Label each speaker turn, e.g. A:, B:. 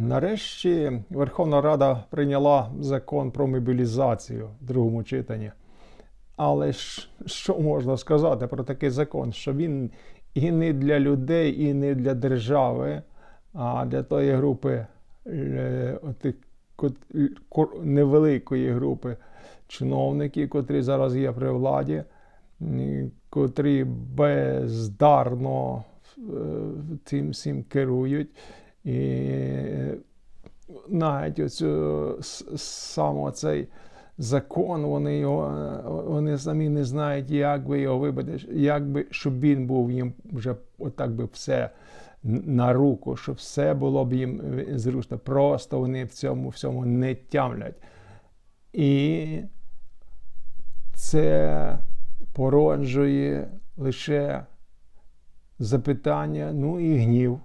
A: Нарешті Верховна Рада прийняла закон про мобілізацію в другому читанні. Але ж що можна сказати про такий закон? Що він і не для людей, і не для держави, а для тої групи е, невеликої групи чиновників, котрі зараз є при владі, котрі бездарно е, цим всім керують. І навіть оцю, саме цей закон, вони, його, вони самі не знають, як би його вибити, як би, щоб він був їм вже отак би все на руку, щоб все було б їм зручно. Просто вони в цьому всьому не тямлять. І це породжує лише запитання, ну і гнів.